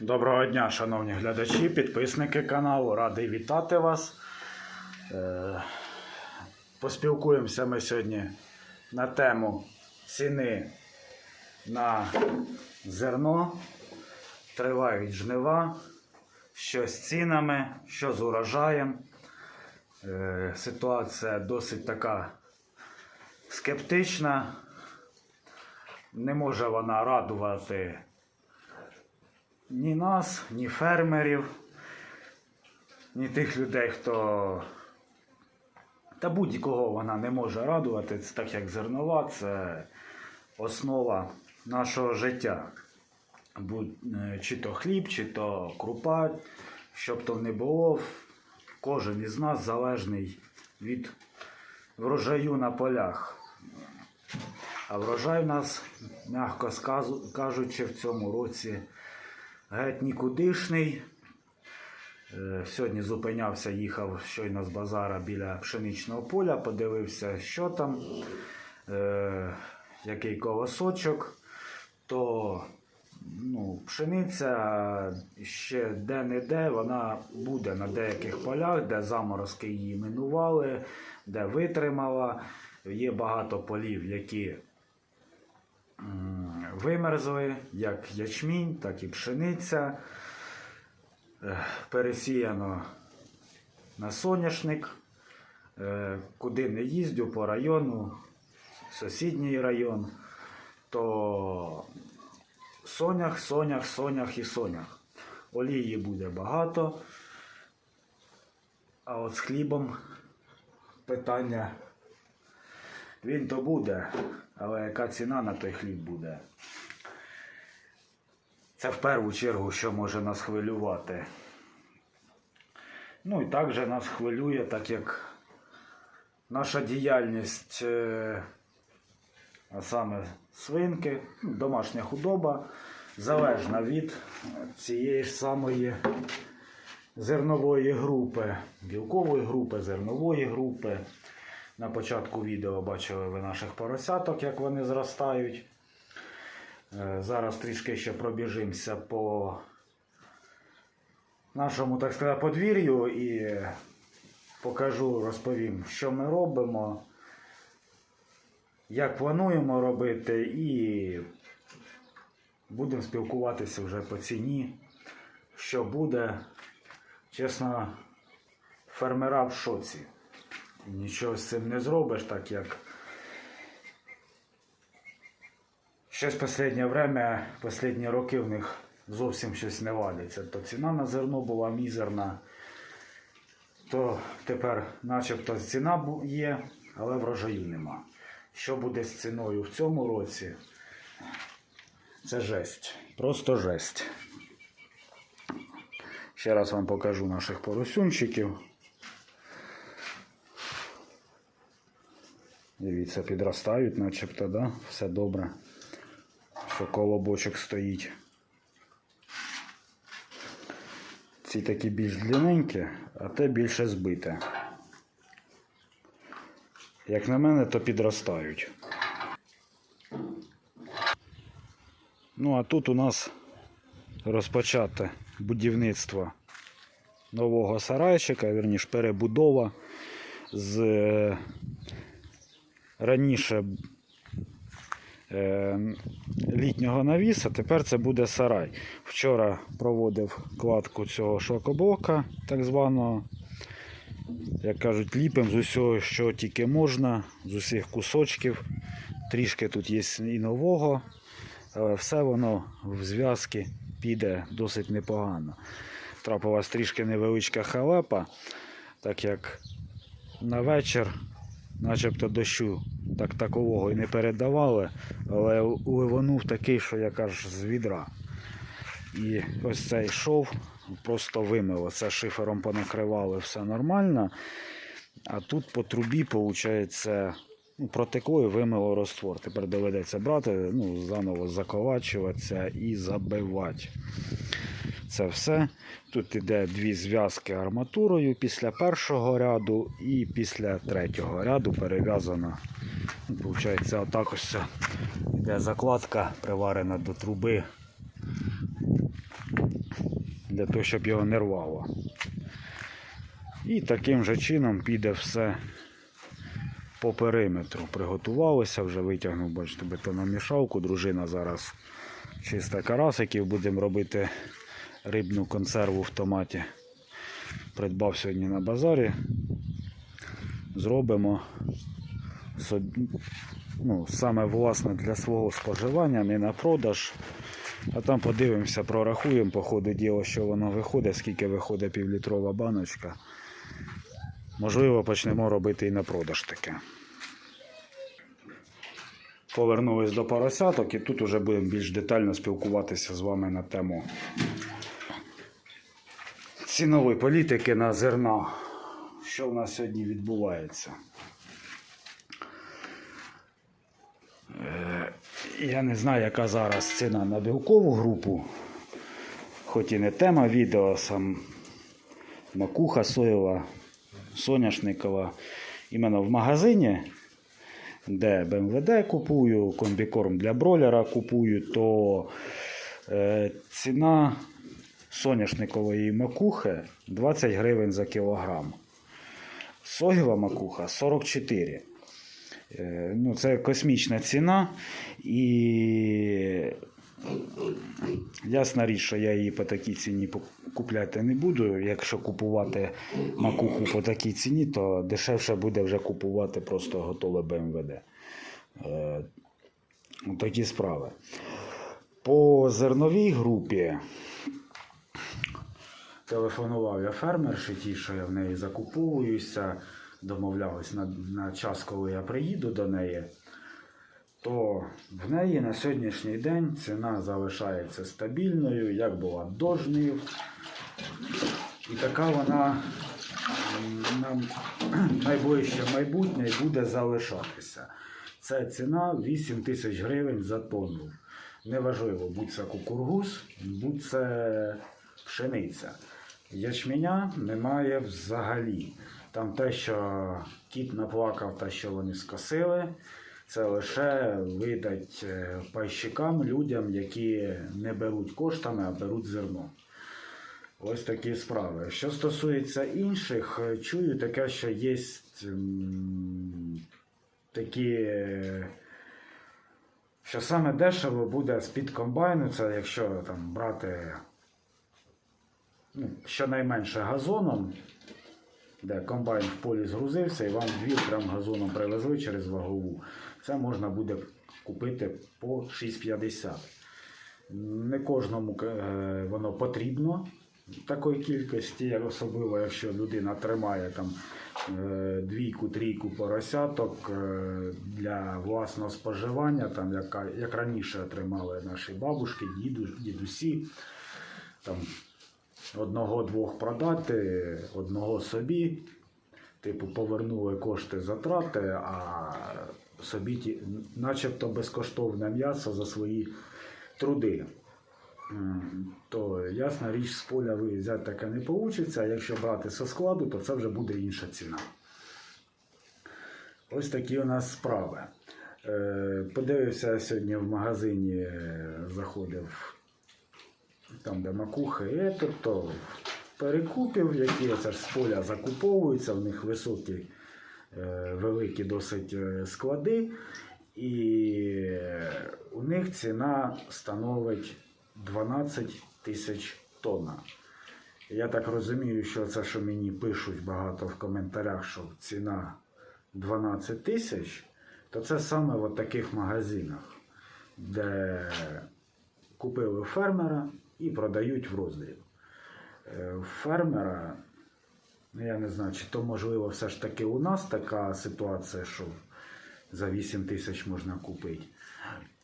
Доброго дня, шановні глядачі, підписники каналу. Радий вітати вас. Е, Поспілкуємося ми сьогодні на тему ціни на зерно. Тривають жнива, що з цінами, що з урожаєм. Е, Ситуація досить така скептична. Не може вона радувати ні нас, ні фермерів, ні тих людей, хто. Та будь-кого вона не може радувати, Це так як зернова, це основа нашого життя. Будь е, чи то хліб, чи то крупа, щоб то не було, кожен із нас залежний від врожаю на полях. А врожай в нас, м'яко кажучи, в цьому році геть нікудишний. Е, Сьогодні зупинявся, їхав щойно з базара біля пшеничного поля, подивився, що там, е, який колосочок, то ну, пшениця ще де-не-де вона буде на деяких полях, де заморозки її минували, де витримала. Є багато полів, які вимерзли, як ячмінь, так і пшениця. Е, Пересіяно на соняшник. Е, Куди не їздю по району, сусідній район, то сонях, сонях, сонях і сонях. Олії буде багато. А от з хлібом питання він то буде, але яка ціна на той хліб буде? Це в першу чергу, що може нас хвилювати. Ну і також нас хвилює, так як наша діяльність, е, а саме свинки, домашня худоба, залежна від цієї ж самої зернової групи, білкової групи, зернової групи. На початку відео бачили ви наших поросяток, як вони зростають. Е, Зараз трішки ще пробіжимося по нашому, так сказати, подвір'ю і покажу, розповім, що ми робимо, як плануємо робити, і будемо спілкуватися вже по ціні, що буде. Чесно, фермера в шоці. Нічого з цим не зробиш, так як щось останнє время, останні роки в них зовсім щось не валиться. То ціна на зерно була мізерна, то тепер начебто ціна є, але врожаю нема. Що буде з ціною в цьому році? Це жесть. Просто жесть. Ще раз вам покажу наших поросюнчиків. Дивіться, підростають, начебто, да? все добре. Все колобочок стоїть. Ці такі більш длинненькі, а те більше збите. Як на мене, то підростають. Ну, а тут у нас розпочате будівництво нового сарайчика, вірніш, перебудова з е, раніше е, літнього навіса, тепер це буде сарай. Вчора проводив кладку цього шокоблока, так званого. Як кажуть, ліпим з усього, що тільки можна, з усіх кусочків. Трішки тут є і нового, але все воно в зв'язки піде досить непогано. Трапилась трішки невеличка халепа, так як на вечір начебто дощу так такового і не передавали, але ливанув такий, що як аж з відра. І ось цей шов просто вимило. Це шифером понакривали все нормально. А тут по трубі, виходить, ну, протекло і вимило роствор. Тепер доведеться брати, ну, заново заковачуватися і забивати. Це все. Тут іде дві зв'язки арматурою після першого ряду і після третього ряду перев'язано. Ну, Получається, отак ось йде закладка приварена до труби для того, щоб його не рвало. І таким же чином піде все по периметру. Приготувалося, вже витягнув, бачите, бетономішалку. Дружина зараз чисте карасиків. Будемо робити рибну консерву в томаті. Придбав сьогодні на базарі. Зробимо ну, саме власне для свого споживання, не на продаж. А там подивимося, прорахуємо по ходу діла, що воно виходить, скільки виходить півлітрова баночка. Можливо, почнемо робити і на продаж таке. Повернулись до поросяток і тут вже будемо більш детально спілкуватися з вами на тему цінової політики на зерна. Що в нас сьогодні відбувається? Е, Я не знаю, яка зараз ціна на білкову групу. Хоч і не тема відео, сам макуха соєва, соняшникова. Іменно в магазині, де БМВД купую, комбікорм для бройлера купую, то е, ціна соняшникової макухи 20 гривень за кілограм. Соєва макуха 44. Е, Ну, це космічна ціна. І ясна річ, що я її по такій ціні купляти не буду. Якщо купувати макуху по такій ціні, то дешевше буде вже купувати просто готове БМВД. Е, Такі справи. По зерновій групі телефонував я фермерші, ті, що я в неї закуповуюся, домовлялись на, на час, коли я приїду до неї, то в неї на сьогоднішній день ціна залишається стабільною, як була до жнив. І така вона на найближче майбутнє буде залишатися. Це ціна 8 тисяч гривень за тонну. Неважливо, будь це кукургуз, будь це пшениця. Ячменя немає взагалі. Там те, що кіт наплакав, те, що вони скосили, це лише видать е, пайщикам, людям, які не беруть коштами, а беруть зерно. Ось такі справи. Що стосується інших, е, чую таке, що є такі, е, що саме дешево буде з-під комбайну, це якщо там брати ну, щонайменше газоном, де комбайн в полі згрузився і вам двір прям газоном привезли через вагову. Це можна буде купити по 6,50. Не кожному е, воно потрібно такої кількості, особливо, якщо людина тримає там е, двійку, трійку поросяток е, для власного споживання, там, яка, як раніше отримали наші бабушки, діду, дідусі. Там, одного-двох продати, одного собі. Типу, повернули кошти затрати, а собі ті, начебто безкоштовне м'ясо за свої труди. То ясна річ, з поля ви взяти таке не вийде, а якщо брати зі складу, то це вже буде інша ціна. Ось такі у нас справи. Е, Подивився сьогодні в магазині, е, заходив там, де макуха, і тобто перекупів, які це ж з поля закуповуються, в них високі, е, великі досить е, склади, і у них ціна становить 12 тисяч тонна. Я так розумію, що це, що мені пишуть багато в коментарях, що ціна 12 тисяч, то це саме в таких магазинах, де купили фермера і продають в роздріб. Е, фермера, ну я не знаю, чи то можливо все ж таки у нас така ситуація, що за 8 тисяч можна купити.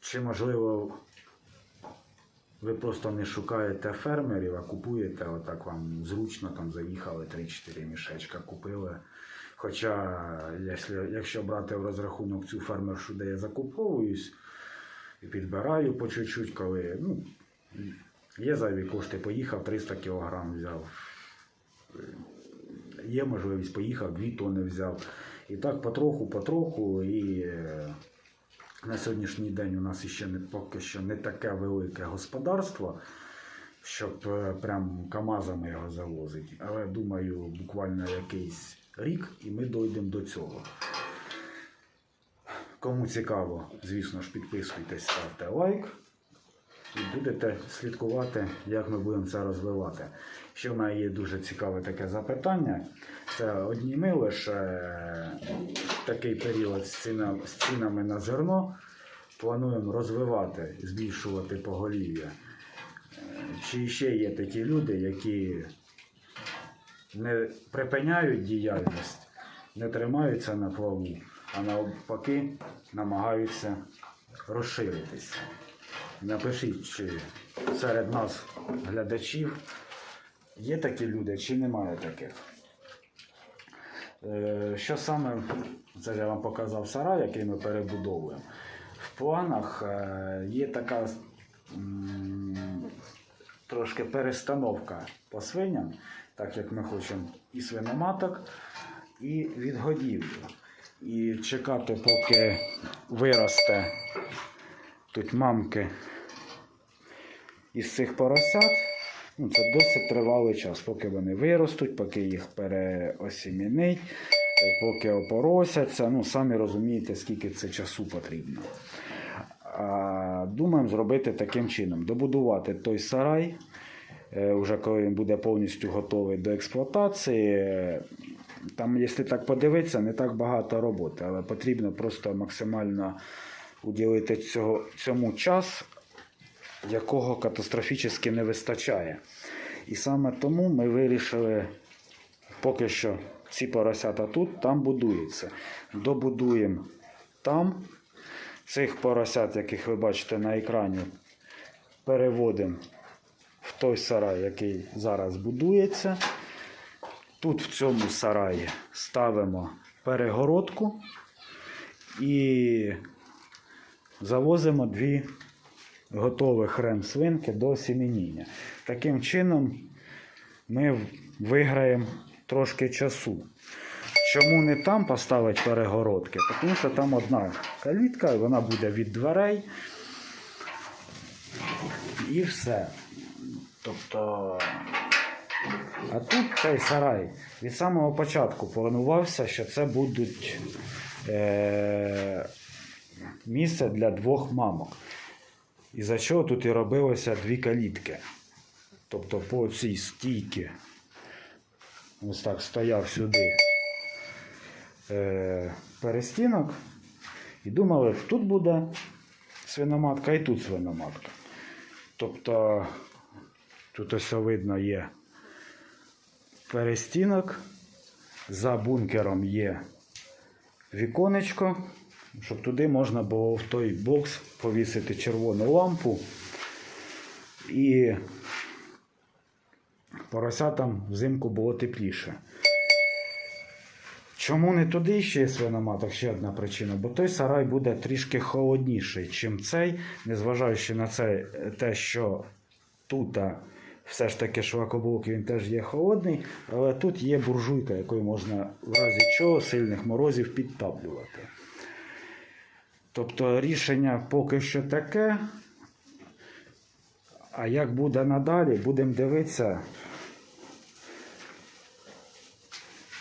Чи можливо ви просто не шукаєте фермерів, а купуєте, отак вам зручно там заїхали 3-4 мішечка, купили. Хоча, якщо, брати в розрахунок цю фермершу, де я закуповуюсь, і підбираю по чуть-чуть, коли ну, є зайві кошти, поїхав 300 кг взяв. Є можливість, поїхав, 2 тонни взяв. І так потроху, потроху. І е, на сьогоднішній день у нас ще не, поки що не таке велике господарство, щоб е, прям КАМАЗами його завозити. Але думаю, буквально якийсь рік і ми дійдемо до цього. Кому цікаво, звісно ж, підписуйтесь, ставте лайк і будете слідкувати, як ми будемо це розвивати. Ще в мене є дуже цікаве таке запитання. Це одні ми лише е, такий період з, цінами на зерно плануємо розвивати, збільшувати поголів'я. Е, Чи ще є такі люди, які не припиняють діяльність, не тримаються на плаву, а навпаки намагаються розширитися. Напишіть, чи серед нас, глядачів, є такі люди, чи немає таких. Е, Що саме, це я вам показав сарай, який ми перебудовуємо. В планах е, є така трошки перестановка по свиням, так як ми хочемо і свиноматок, і відгодівлю. І чекати, поки виросте тут мамки із цих поросят. Ну, це досить тривалий час, поки вони виростуть, поки їх переосімінить, е, поки опоросяться. Ну, самі розумієте, скільки це часу потрібно. А, думаємо зробити таким чином: добудувати той сарай, е, уже коли він буде повністю готовий до експлуатації. Е, Там, якщо так подивитися, не так багато роботи, але потрібно просто максимально уділити цього, цьому час, якого катастрофічно не вистачає. І саме тому ми вирішили поки що ці поросята тут, там будуються. Добудуємо там. Цих поросят, яких ви бачите на екрані, переводимо в той сарай, який зараз будується. Тут в цьому сараї ставимо перегородку і завозимо дві готових рем-свинки до сімініння. Таким чином ми виграємо трошки часу. Чому не там поставити перегородки? Тому що там одна калітка, і вона буде від дверей. І все. Тобто. А тут цей сарай від самого початку планувався, що це будуть е- місце для двох мамок. І за чого тут і робилося дві калітки. Тобто по цій стійці ось так стояв сюди е, перестінок. І думали, тут буде свиноматка і тут свиноматка. Тобто тут ось видно є перестінок, за бункером є віконечко, щоб туди можна було в той бокс повісити червону лампу і поросятам взимку було тепліше. Чому не туди ще є свиноматок? Ще одна причина. Бо той сарай буде трішки холодніший, чим цей, незважаючи на це, те, що тут все ж таки швакоблок він теж є холодний, але тут є буржуйка, якою можна в разі чого сильних морозів підтаплювати. Тобто рішення поки що таке. А як буде надалі, будемо дивитися.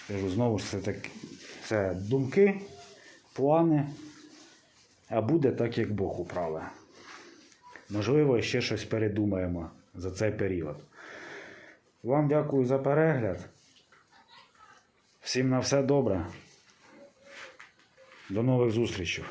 Знову ж це так, це думки, плани, а буде так, як Бог управе. Можливо, ще щось передумаємо за цей період. Вам дякую за перегляд. Всім на все добре. До нових зустрічей.